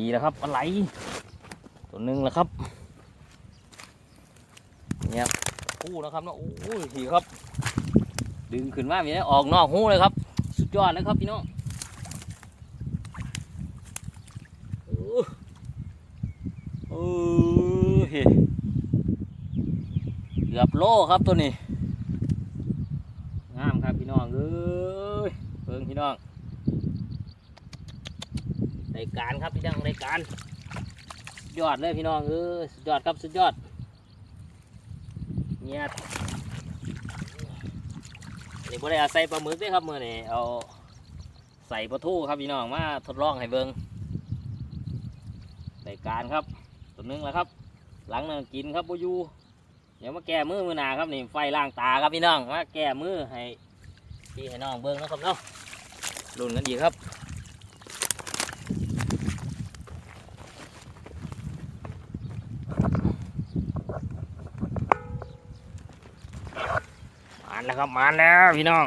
ดีแล้วครับอะไรตัวหนึ่งแล้วครับเนี่ยคู่นะครับเนาะโอ้ยทีครับ ดึงขึ้นมามีได้ออกนอกหูเลยครับ สุดยอดเลยครับพี่น้องโอ้ยเกือบโลครับตัวนี้งามครับพี่น้องเอ้ยเบิ่งพี่น้อง ในการครับพี่น้องในการยอดเลยพี่น้องเอ้ยสุดยอดครับสุดยอดเนี่ยนี่บ่ได้เอาใส่ปลาหมึกด้วยครับมื่อนี้เอาใส่ปลาทูครับพี่น้องมาทดลองให้เบิ่งในการครับตัวนึงแล้วครับ หลังนึงกินครับบ่อยูเดี๋ยวมาแก้มือมือหนาครับนี่ไฟล่างตาครับพี่น้องมาแก้มือให้พี่ให้น้องเบิ่งนะครับเนาะรุ่นกันดีครับ แล้วครับมาแล้วพี่น้อง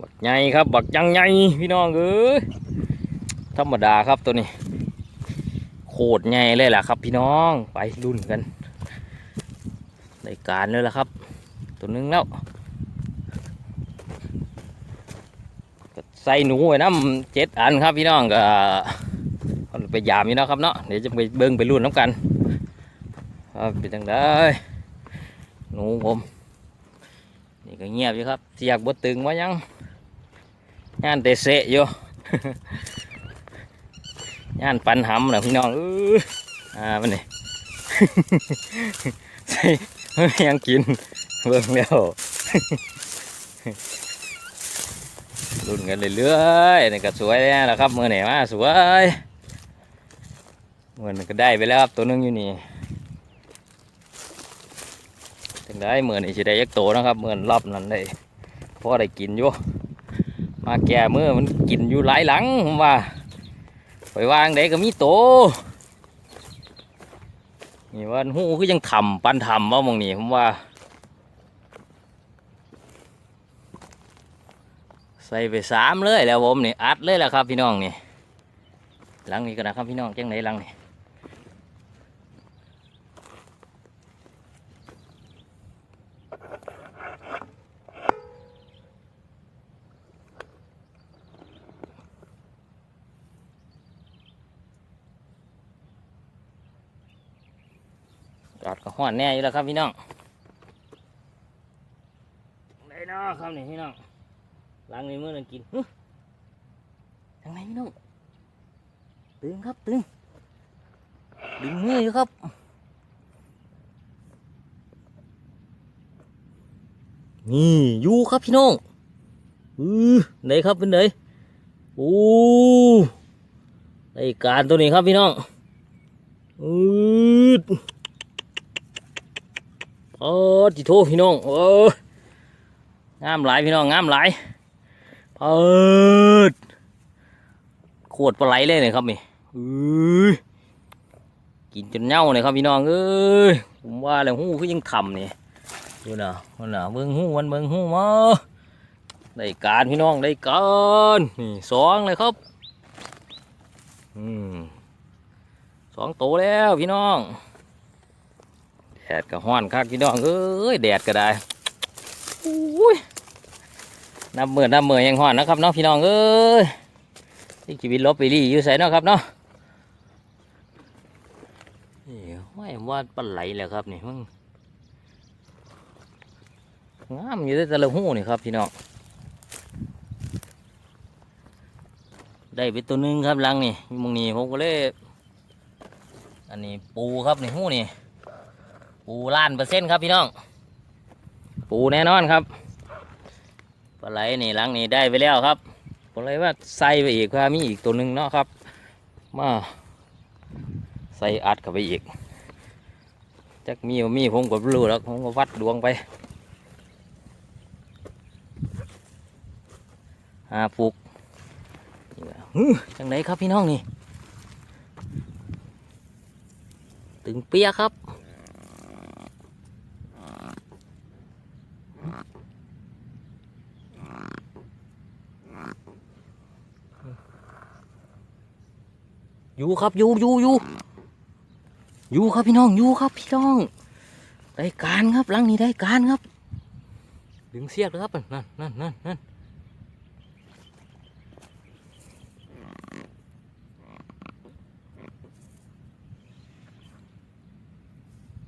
บักใหญ่ครับ บักยังใหญ่พี่น้องเอ้ยธรรมดาครับตัวนี้ โคตรใหญ่เลยแหละครับ พี่น้องไปรุ่นกันในการเลยละครับ ตัวหนึงแล้วใส่หนูไว้น้ำเจ็ดอันครับพี่น้องก็ไปยามอยู่นะครับเนาะเดี๋ยวจะไปเบิ้งไปรุ่นน้ำกันเป็นจังได้หนูผม ก็เงียบอยู่ครับเสียกบดตึงว่ายัง งานเตะเสะอยู่ย่านปันหำนะพี่น้องเอออ่ามันนี่ใส่ยังกินเบิ่งแล้วรุ่นกันเรื่อยๆนี่ก็สวยแล้วล่ะครับมือไหนมาสวยมือนก็ได้ไปแล้วครับตัวนึงอยู่นี่ ได้เหมือนี่จะได้ยักโตนะครับเหมือนรอบนั้นได้พอได้กินอยู่ มาแก่เมื่อมันกินอยู่หลายหลังผมว่า ไปวางได้ก็มีโตนี่ว่าหูคือยังทำปันทำว่ามองนี่ผมว่า ใส่ไปสามเลยแล้วผมนี่อัดเลยแหละครับพี่น้องนี่หลังนี้ก็นะครับพี่น้องจังไหนหลังนี่ ห้อนแน่อยู่แล้วครับพี่น้องไหนเนาะครับนี่พี่น้องล้างในมือนั่งกินทางไหนพี่น้องตึงครับตึงดึงมืออยู่ครับนี่อยู่ครับพี่น้องอือไหนครับเป็นไหนโอ้ในการตัวนี้ครับพี่น้องอืด โอ้จิโทพี่น้องโอ้งามหลายพี่น้องงามหลายเปิดโคตรปลาไหลเลยเนี่ยครับนี่อือกินจนเน่าเลยครับพี่น้องเอ้ยผมว่าแล้วหูคือยังทำนี่ดูนะมันนะเบิ่งหู้มันเบิ่งหู้มาได้การพี่น้องได้การนี่สองเลยครับอืมสองโตแล้วพี่น้อง แดดก็ห้อนคักพี่น้องเอ้ยแดดก็ได้อุ้ยนับเมื่อนับเมื่อยังห่อนนะครับเนาะพี่น้องเอ้ยที่ชีวิตลบไปรีอยู่ใส่เนาะครับเนาะนี่ไม่ว่าปลาไหลแหละครับนี่มึงงามอยู่ในแต่ละหูนี่ครับพี่น้องได้ไปตัวหนึงครับลังนี่มึงนี่ผมก็เลยอันนี้ปูครับนี่หูนี่ ปูล้านเปอร์เซ็นต์ครับพี่น้อง ปูแน่นอนครับปลาไหลนี่หลังนี่ได้ไปแล้วครับปลาไหลว่าใส่ไปอีกว่ามีอีกตัวหนึ่งเนาะครับ มาใส่อัดเข้าไปอีกจักมีมีผมก็บ่รู้แล้วผมก็วัดดวงไปหาปลูกจังไหนครับพี่น้องนี่ตึงเปียครับ อยู่ครับอยู่อยู่อยู่อยู่ครับพี่น้องอยู่ครับพี่น้องได้การครับหลังนี้ได้การครับ ดึงเสียกเลยครับนั่นนั่นนั่นนั่น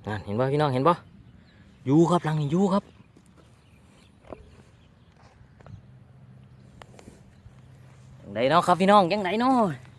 นั่นเห็นป่ะพี่น้องเห็นป่ะอยู่ครับหลังนี้อยู่ครับยังไงเนาะครับพี่น้องยังไงเนาะ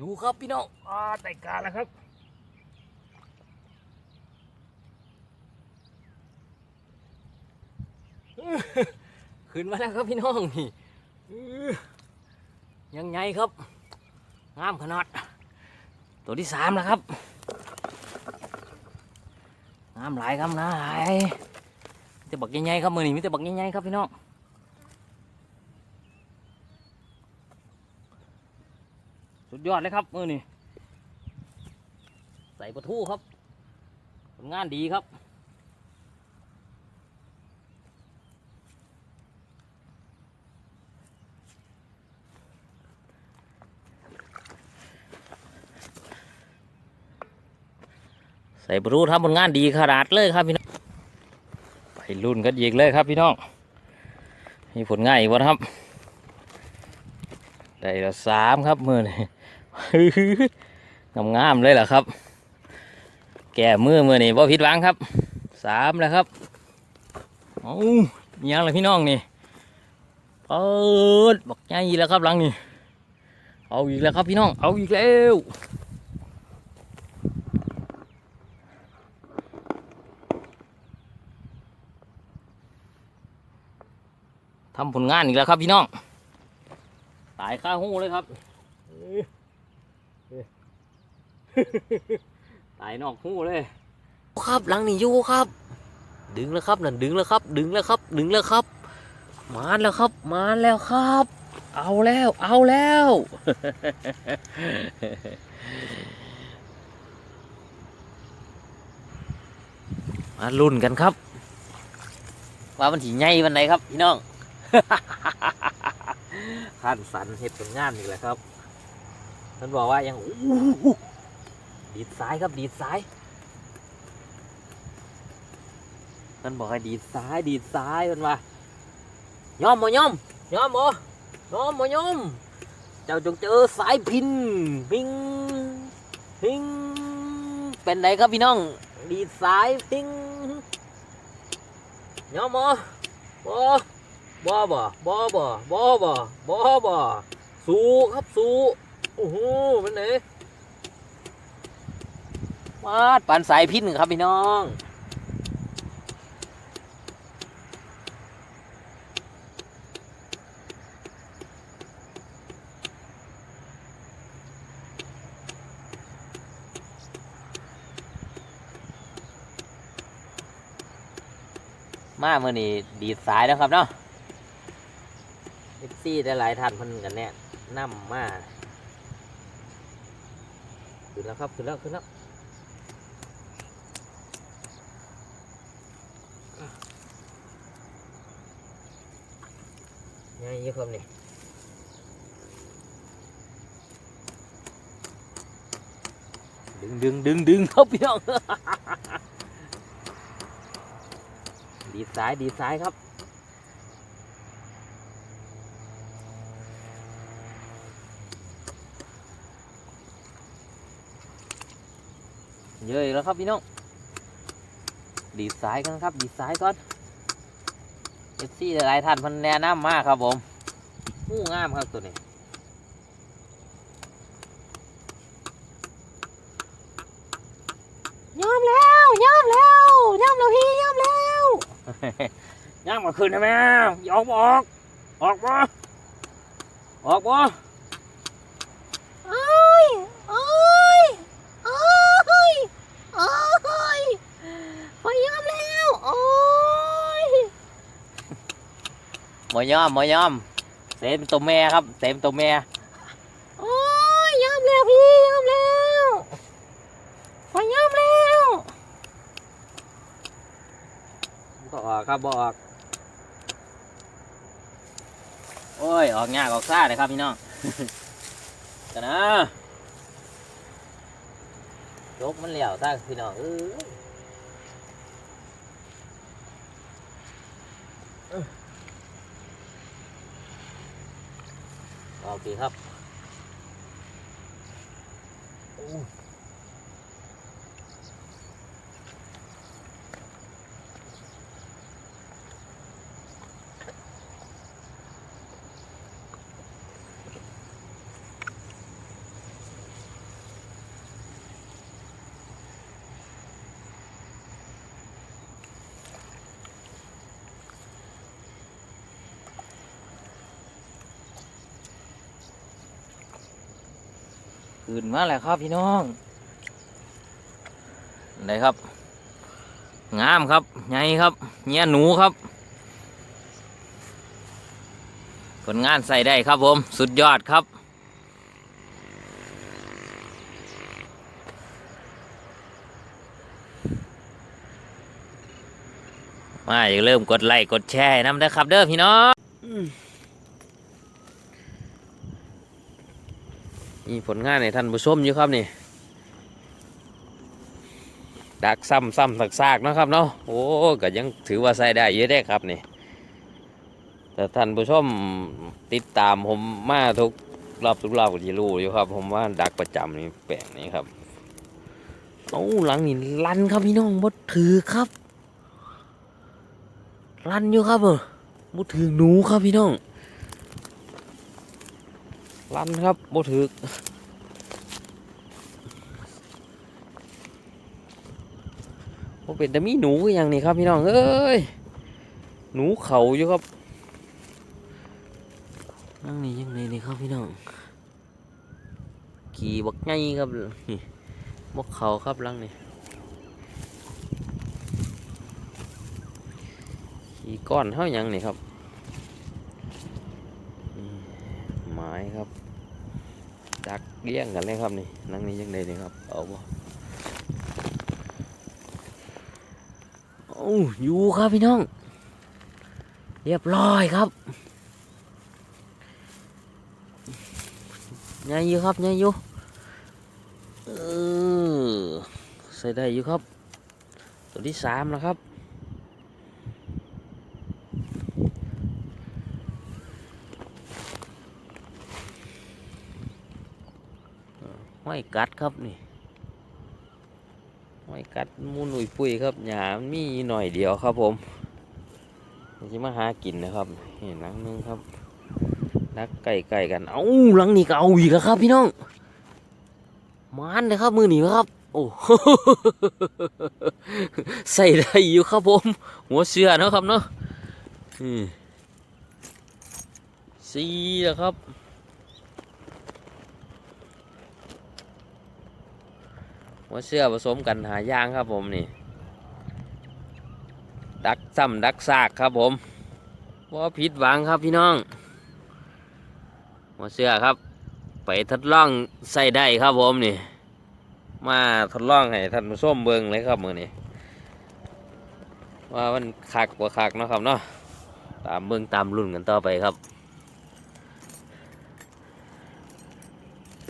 อยู่ครับพี่น้องอ่าแต่การแล้วครับขึ้นมาแล้วครับพี่น้องนี่อื้อยังไงครับงามขนาด ตัวที่สามแล้วครับงามหลายครับนะหลายมีแต่บักใหญ่ๆครับมือนี่มีแต่บักใหญ่ๆครับพี่น้อง ดยอดเลยครับมือนี่ใส่ประทูครับผลงานดีครับใส่ประทูทำผลงานดีขนาดเลยครับพี่น้องไปรุ่นกันอีกเลยครับพี่น้องมีผลงานอีกวะครับ ได้แล้วสามครับมือนี่ งามๆเลยเหรอครับ แก่มือมือนี่บ่ผิดหวังครับสามแล้วครับโอ้ามีหยังเลยพี่น้องนี่เปิดบอกใหญ่อีกแล้วครับหลังนี่เอาอีกแล้วครับพี่น้องเอาอีกแล้วทำผลงานอีกแล้วครับพี่น้อง ตายข้าหูเลยครับ ตายนอกหูเลย ครับหลังนี่อยู่ครับ ดึงแล้วครับนั่นดึงแล้วครับ ดึงแล้วครับ ดึงแล้วครับ มาแล้วครับ มาแล้วครับ เอาแล้ว เอาแล้ว มาลุ้นกันครับ ว่ามันถีใหญ่วันไหนครับพี่น้อง ขั้นสันเห็ดผลงานอีกแล้วครับมันบอกว่ายังอู้หู ดีดซ้ายครับดีดซ้ายมันบอกให้ดีดซ้ายดีดซ้ายมันว่าย่อมบ่ย่อมย่อมบ่ย่อมบ่ย่อมเจ้าจงเจอสายพินพิงพิงเป็นไรครับพี่น้อง ดีดซ้ายพิงย่อมบ่บ่บ่บ่บ่บ่บ่บ่บ่บ่สู้ครับสู้โอ้โหเป็นไหน มาดปันสายพิษหนึ่งครับพี่น้องมาเมื่อนี้ดีดสายแล้วครับเนาะเอฟซีได้หลายท่านพันกันแน่นำมาขึ้นแล้วครับขึ้นแล้วขึ้นแล้ว ยังยี่ครับนี่ดึงดึงดึงดึงครับพี่น้อง ดีดซ้ายดีดซ้ายครับเยอะแล้วครับพี่น้อง ดีดซ้ายกันครับ ดีดซ้ายก่อน เอฟซีหลายท่านเพันแนะนำมากครับผมงูงามครับตัวนี้ยอมแล้วยอมแล้วยอมแล้วพี่ยอมแล้วย่างมาขึ้นนะแม่อย่าออกบ่ออก ออกบ่ออกบ่ โอ้ยโอ้ยโอ้ยโอ้ยพอยอมแล้วโอ้ย หมอยอมหมอยอมเต็มตัวแม่ครับเต็มตัวแม่โอ้ยยอมแล้วพี่ยอมแล้วพอยอมแล้วบ่ออกครับบ่ออกโอ้ยออกยากออกซ่าเลยครับพี่น้องกันนะยกมันเหลี่ยวซ่าพี่น้องเอ้ยอ อกดีครับ อ้ขึ้นมาแล้วครับพี่น้องไหนครับ งามครับใหญ่ครับเงี้ยหนูครับ ผลงานใส่ได้ครับผมสุดยอดครับมาอย่าลืมกดไลค์กดแชร์น้ำเด้อครับเด้อพี่น้อง มีผลงานในท่านผู้ชมอยู่ครับนี่ดักซ้ำซ้ำสักซากนะครับเนาะโอ้ก็ยังถือว่าใส่ได้เยอะได้ครับนี่แต่ท่านผู้ชมติดตามผมมาทุกรอบทุกรอบก็จะรู้อยู่ครับ ผมว่าดักประจำนี่แปลงนี้ครับโอ้หลังนี่ลันครับพี่น้องบดถือครับรันอยู่ครับเออบ่ถือหนูครับพี่น้อง รันครับบ่ถือบ่เป็นแต่มีหนูออย่างนี้ครับพี่น้องเอ้ยหนูเขาอยู่ครับนั่งนี่ยังไงนี่ครับพี่น้องขี่บักไงครับนี่บักเขาครับลังนี่ขี่ก้อนเท่าหยังนี่ครับไม้ครับ เลี้ยงกันเลยครับนี่นั่งนี่ยังไงนี่ครับเอาบ่โอ้อยู่ครับพี่น้อง เรียบร้อยครับยายอยู่ครับยายอยู่เออใส่ได้อยู่ครับ ตัวที่สามแล้วครับ ห้ อยกัดครับนี่ห้อยกัดมูหนุ่ยปุยครับหยามันมีหน่อยเดียวครับผมจะมาหากินนะครับเห็นหลังนึงครับนักไก่ไก่กัน เอ้าหลังนี้ก็เอาอีกแล้วครับ พี่น้องมานเลยครับมือหนีครับ โอ้ใส่ได้อยู่ครับผม หัวเสือนะครับเนาะสี่แล้วครับ หัวเสื้อผสมกันหายางครับผมนี่ ดักซ้ำดักซากครับผมว่าผิดหวังครับพี่น้อง หัวเสื้อครับ ไปทดลองใส่ได้ครับผมนี่ มาทดลองให้ท่านผู้ชมเบิงเลยครับมือนี้ว่ามันคักกว่าคักเนาะครับเนาะตามเบิ่งตามรุ่นกันต่อไปครับ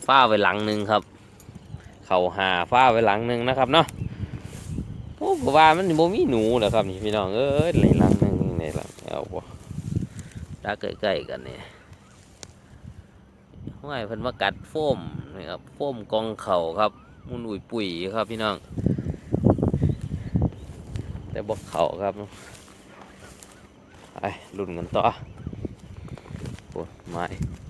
ฟ้าไว้หลังหนึ่งครับ เข่าหาฟ้าไว้หลังหนึ่งนะครับเนาะโอ้ผมว่ามันบ่มีหนูเหรอครับนี่พี่น้องเอ้ยไหลหลังหนึ่งไหนหลังเอาบ่ตาใกล้ๆกันเนี่ยห้อยเพิ่นมากัดโฟมนี่ครับโฟมกองเข่าครับมุนอุ่ยปุ๋ยครับพี่น้อง แต่บอกเข่าครับไปรุ่นกันต่อโอ้ไม้ไม้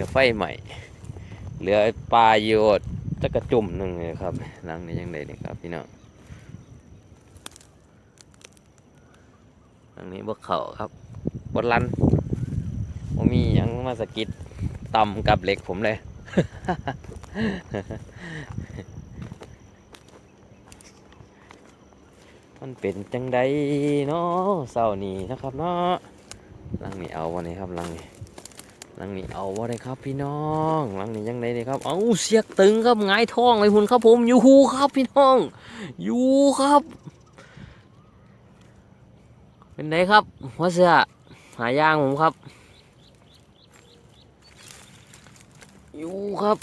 กับไฟใหม่ เหลือปลาโยดจะกระจุ่มหนึ่งเลยครับหลังนี้ยังไงนี่ครับพี่น้องทางนี้บกเขาครับบดลันบ่มียังมาสะกิดต่ำกับเหล็กผมเลยมันเป็นจังใดเนาะเศร้านี้นะครับเนาะลังนี้เอาวันนี้ครับลังนี้ หลังนี้เอาวันนี้ครับพี่น้องหลังนี้ยังไงนี่ครับเอาเสียกตึงครับงายท้องเลยหุ่นครับผมอยู่ครับพี่น้องอยู่ครับ เป็นไงครับหัวเสือหายางผมครับอยู่ครับ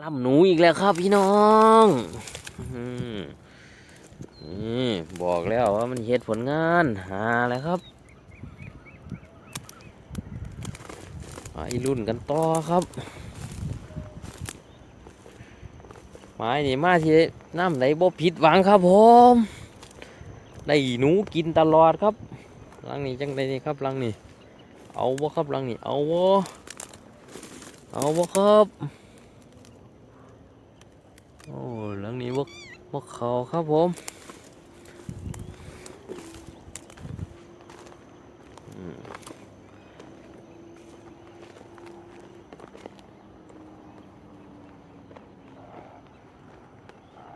ล่ำหนูอีกแล้วครับพี่น้องนี่บอกแล้วว่ามันเฮ็ดผลงานหาแล้วครับไป รุ่นกันต่อครับไม้นี่มาที่น้ำไหลบ่ผิดหวังครับผมได้หนูกินตลอดครับลังนี้จังไดนี่ครับลังนี้เอาวะครับลังนี้เอาวะเอาวะครับโอ้ลังนี้วะวะเขาครับผม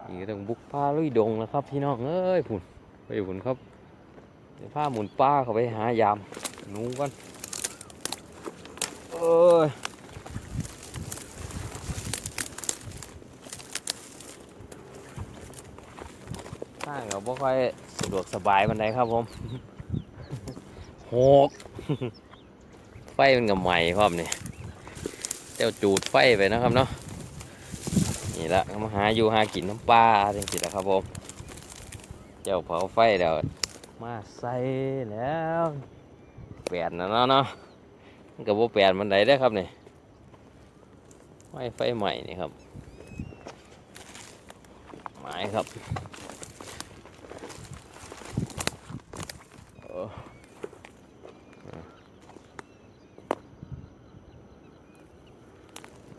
นี่ก็ต้องบุกป่าลุยดงแล้วครับ พี่น้องเอ้ยพุ่นไปผุนครับเดี๋ยวพาหมุนป้าเขาไปหายามนูกันเอ้ยทางเราบ่ค่อยสะดวกสบายบันไดครับผมหกไฟมันกับใหม่พร้อมนี่เจ้าจูดไฟไปนะครับเนาะ นี่ละมาหาอยู่หากินน้ำปลาจริงๆแล้วครับผมเจ้าเผาไฟเดี๋ยวมาใส่แล้วแปดนะเนาะเนาะกับโบแปดมันไดได้ครับนี่ไม้ไฟใหม่นี่ครับไม้ครับ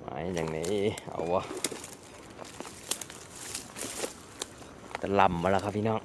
ไม้อย่างนี้เอาวะ ตะลำมาแล้วครับพี่น้อง